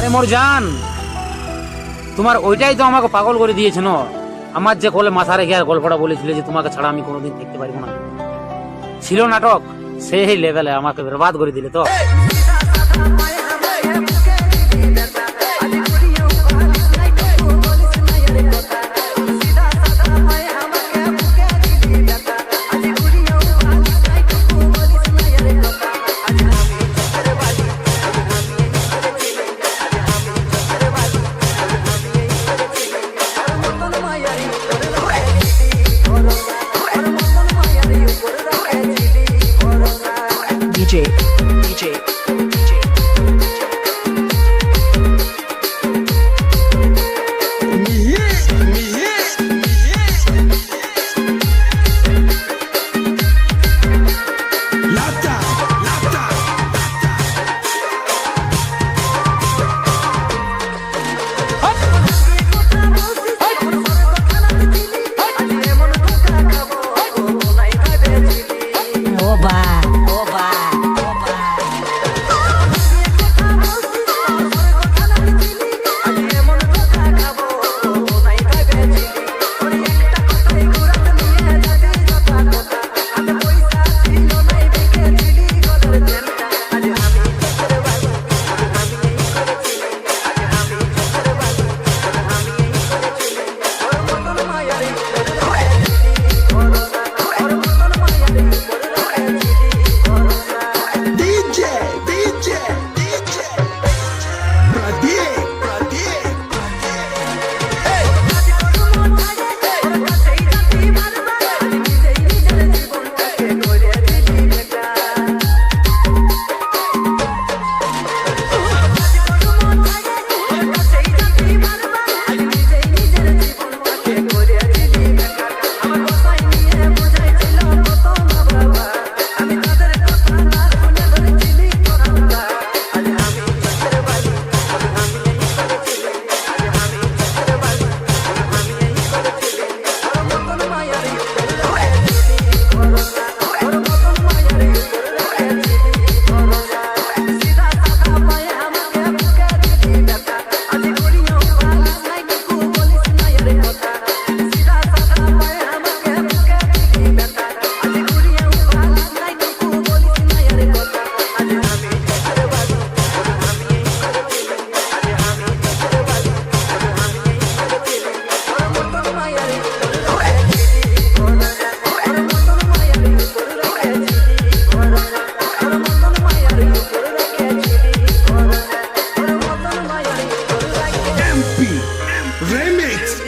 আরে মোর জান, তোমার ওইটাই তো আমাকে পাগল করে দিয়েছে আমার যে কলে মাথা রেখে আর গল্পটা বলেছিলে যে তোমাকে ছাড়া আমি কোনোদিন দেখতে পারি না। ছিল নাটক, সেই লেভেলে আমাকে বরবাদ করে দিলে তো। DJ, DJ.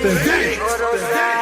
The Spaghetti.